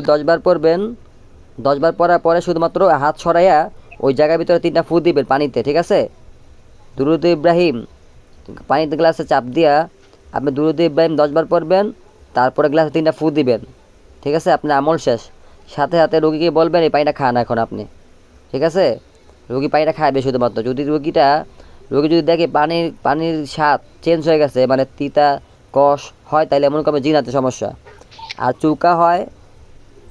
দশবার পরবেন দশবার পরার পরে শুধুমাত্র হাত সরাইয়া ওই জায়গার ভিতরে তিনটা ফু দিবেন পানিতে, ঠিক আছে? দুরুদ ইব্রাহিম, পানিতে গ্লাসে চাপ দিয়া আপনি দুরুদ ইব্রাহিম দশবার পরবেন, তারপরে গ্লাসে তিনটা ফু দিবেন, ঠিক আছে? আপনার আমল শেষ। সাথে সাথে রুগীকে বলবেন, এই পানিটা খান এখন আপনি। ঠিক আছে? রুগী পানিটা খাবে শুধুমাত্র। যদি রুগীটা, রুগী যদি দেখে পানির পানির স্বাদ চেঞ্জ হয়ে গেছে মানে তিতা, কষ হয় তাহলে মনে করবে জিনাতে সমস্যা। আর চুকা হয়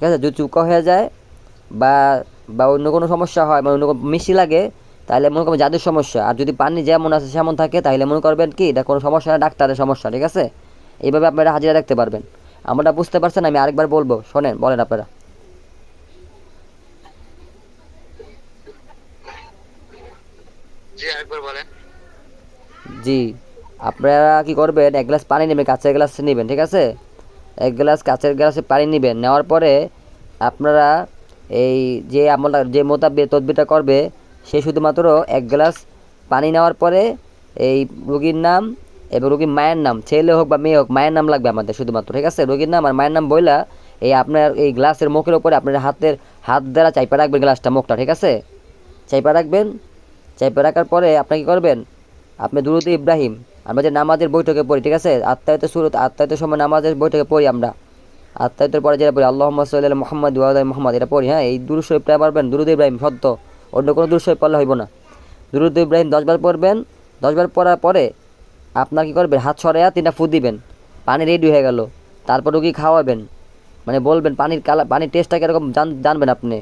ঠিক আছে? যদি চুকা হয়ে যায় বা বা অন্য কোনো সমস্যা হয় মানে অন্য কোনো মিষ্টি লাগে তাহলে মনে করবেন যাদের সমস্যা। আর যদি পানি যেমন আছে সেমন থাকে তাহলে মনে করবেন কি এটা কোনো সমস্যা না ডাক্তারের সমস্যা ঠিক আছে? এইভাবে আপনারা হাজিরা রাখতে পারবেন। আমরা বুঝতে পারছেন আমি আরেকবার বলব। শোনেন বলেন আপনারা। জি জি আপনারা কি করবেন এক গ্লাস পানি নেবেন কাঁচের গ্লাস নেবেন ঠিক আছে? এক গ্লাস কাঁচের গ্লাসে পানি নেবেন। নেওয়ার পরে আপনারা এই যে আমলটা যে মোতাবেক তদবিরটা করবে, সে শুধুমাত্র এক গ্লাস পানি নেওয়ার পরে এই রোগীর নাম এবং রোগীর মায়ের নাম, ছেলে হোক বা মেয়ে হোক, মায়ের নাম লাগবে আমাদের শুধুমাত্র, ঠিক আছে? রোগীর নাম আর মায়ের নাম বইলা এই আপনার এই গ্লাসের মুখের ওপরে আপনার হাতের হাত দ্বারা চাইপা রাখবেন গ্লাসটা, মুখটা, ঠিক আছে? চাইপা রাখবেন, চাইপা রাখার পরে আপনি কি করবেন? আপনি দুরুদ ইব্রাহিম আমরা যে নামাজের বৈঠকে পড়ি, ঠিক আছে? আত্মায়ত সুরত আত্মায়তের সময় নামাজের বৈঠকে পড়ি আমরা। আত্মায়তের পরে যেটা পড়ি আল্লাহ সাল্লাহ মোহাম্মদ ওয়ালাই মোহাম্মদ, এটা পড়ি হ্যাঁ? এই দুরুদ শরীফটা পারবেন? দুরুদ ইব্রাহিম, সত্য। অন্য কোনো শরীফ পড়লে হইব না। দুরুদ ইব্রাহিম দশবার পড়বেন। দশবার পড়ার পরে আপনার কী করবেন? হাত সরাইয়া তিনটা ফু দিবেন। পানি রেডি হয়ে গেল। তারপর রুগী খাওয়াবেন। মানে বলবেন, পানির কালা পানির টেস্টটা কীরকম জান জানবেন আপনি।